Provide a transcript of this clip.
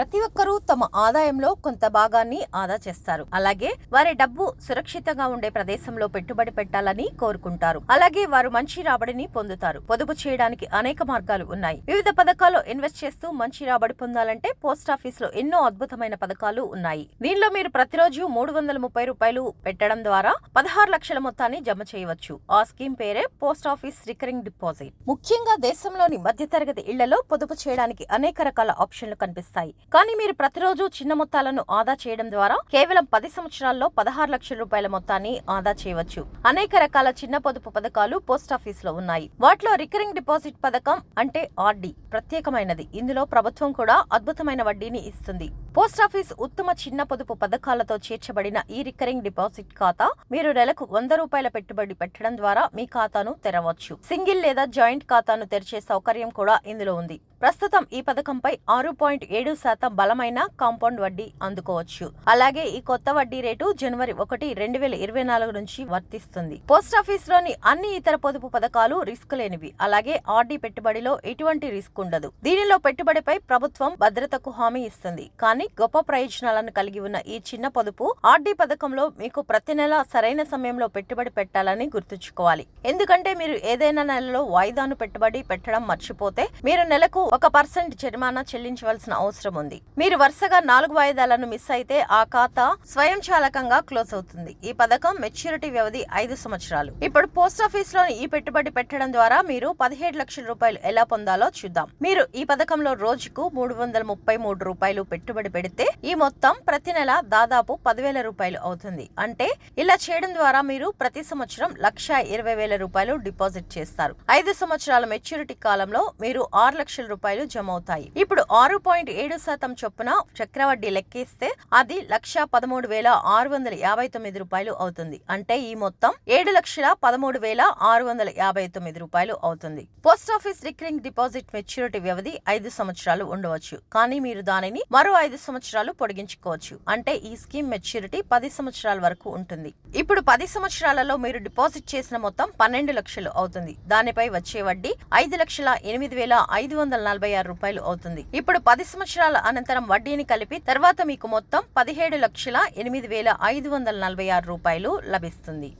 ప్రతి ఒక్కరూ తమ ఆదాయంలో కొంత భాగాన్ని ఆదా చేస్తారు. అలాగే వారి డబ్బు సురక్షితంగా ఉండే ప్రదేశంలో పెట్టుబడి పెట్టాలని కోరుకుంటారు. అలాగే వారు మంచి రాబడిని పొందుతారు. పొదుపు చేయడానికి అనేక మార్గాలు ఉన్నాయి. వివిధ పథకాల్లో ఇన్వెస్ట్ చేస్తూ మంచి రాబడి పొందాలంటే పోస్ట్ ఆఫీస్లో ఎన్నో అద్భుతమైన పథకాలు ఉన్నాయి. దీనిలో మీరు ప్రతిరోజు మూడు వందల ముప్పై రూపాయలు పెట్టడం ద్వారా పదహారు లక్షల మొత్తాన్ని జమ చేయవచ్చు. ఆ స్కీమ్ పేరే పోస్ట్ ఆఫీస్ రికరింగ్ డిపాజిట్. ముఖ్యంగా దేశంలోని మధ్యతరగతి ఇళ్ళలో పొదుపు చేయడానికి అనేక రకాల ఆప్షన్లు కనిపిస్తాయి. కానీ మీరు ప్రతిరోజు చిన్న మొత్తాలను ఆదా చేయడం ద్వారా కేవలం పది సంవత్సరాల్లో పదహారు లక్షల రూపాయల మొత్తాన్ని ఆదా చేయవచ్చు. అనేక రకాల చిన్న పొదుపు పథకాలు పోస్ట్ ఆఫీస్లో ఉన్నాయి. వాటిలో రికరింగ్ డిపాజిట్ పథకం అంటే ఆర్డి ప్రత్యేకమైనది. ఇందులో ప్రభుత్వం కూడా అద్భుతమైన వడ్డీని ఇస్తుంది. పోస్ట్ ఆఫీస్ ఉత్తమ చిన్న పొదుపు పథకాలతో చేర్చబడిన ఈ రికరింగ్ డిపాజిట్ ఖాతా మీరు నెలకు వంద రూపాయల పెట్టుబడి పెట్టడం ద్వారా మీ ఖాతాను తెరవచ్చు. సింగిల్ లేదా జాయింట్ ఖాతాను తెరిచే సౌకర్యం కూడా ఇందులో ఉంది. ప్రస్తుతం ఈ పథకంపై ఆరు పాయింట్ ఏడు శాతం బలమైన కాంపౌండ్ వడ్డీ అందుకోవచ్చు. అలాగే ఈ కొత్త వడ్డీ రేటు జనవరి ఒకటి రెండు వేల ఇరవై నాలుగు నుంచి వర్తిస్తుంది. పోస్ట్ ఆఫీస్లోని అన్ని ఇతర పొదుపు పథకాలు రిస్క్ లేనివి. అలాగే ఆర్డీ పెట్టుబడిలో ఎటువంటి రిస్క్ ఉండదు. దీనిలో పెట్టుబడిపై ప్రభుత్వం భద్రతకు హామీ ఇస్తుంది. కానీ గొప్ప ప్రయోజనాలను కలిగి ఉన్న ఈ చిన్న పొదుపు ఆర్డీ పథకంలో మీకు ప్రతి నెల సరైన సమయంలో పెట్టుబడి పెట్టాలని గుర్తుంచుకోవాలి. ఎందుకంటే మీరు ఏదైనా నెలలో వాయిదాను పెట్టుబడి పెట్టడం మర్చిపోతే మీరు నెలకు ఒక పర్సెంట్ జరిమానా చెల్లించవలసిన అవసరం ఉంది. మీరు వరుసగా నాలుగు వాయిదాలను మిస్ అయితే ఆ ఖాతా స్వయంచాలకంగా క్లోజ్ అవుతుంది. ఈ పథకం మెచ్యూరిటీ వ్యవధి ఐదు సంవత్సరాలు. ఇప్పుడు పోస్ట్ ఆఫీస్లోని ఈ పెట్టుబడి పెట్టడం ద్వారా మీరు పదిహేడు లక్షల రూపాయలు ఎలా పొందాలో చూద్దాం. మీరు ఈ పథకంలో రోజుకు మూడు వందల ముప్పై మూడు రూపాయలు పెట్టుబడి పెడితే ఈ మొత్తం ప్రతి నెల దాదాపు పదివేల రూపాయలు అవుతుంది. అంటే ఇలా చేయడం ద్వారా మీరు ప్రతి సంవత్సరం లక్ష ఇరవై వేల రూపాయలు డిపాజిట్ చేస్తారు. ఐదు సంవత్సరాల మెచ్యూరిటీ కాలంలో మీరు ఆరు లక్షల రూపాయలు జమ అవుతాయి ఇప్పుడు ఆరు పాయింట్ ఏడు శాతం చొప్పున చక్రవడ్డీ లెక్కిస్తే అది లక్ష పదమూడు వేల ఆరు వందల యాభై తొమ్మిది రూపాయలు అవుతుంది. అంటే ఈ మొత్తం ఏడు లక్షల పదమూడు వేల ఆరు వందల యాభై తొమ్మిది రూపాయలు అవుతుంది. Post office recurring deposit maturity వ్యవధి ఐదు సంవత్సరాలు ఉండవచ్చు. కానీ మీరు దానిని మరో ఐదు సంవత్సరాలు పొడిగించుకోవచ్చు. అంటే ఈ స్కీమ్ మెచ్యూరిటీ పది సంవత్సరాల వరకు ఉంటుంది. ఇప్పుడు పది సంవత్సరాలలో మీరు డిపాజిట్ చేసిన మొత్తం పన్నెండు లక్షలు అవుతుంది. దానిపై వచ్చే వడ్డీ ఐదు లక్షల ఎనిమిది వేల ఐదు వందల నలభై ఆరు రూపాయలు అవుతుంది. ఇప్పుడు పది సంవత్సరాల అనంతరం వడ్డీని కలిపి తర్వాత మీకు మొత్తం పదిహేడు లక్షల ఎనిమిది వేల ఐదు వందల నలభై ఆరు రూపాయలు లభిస్తుంది.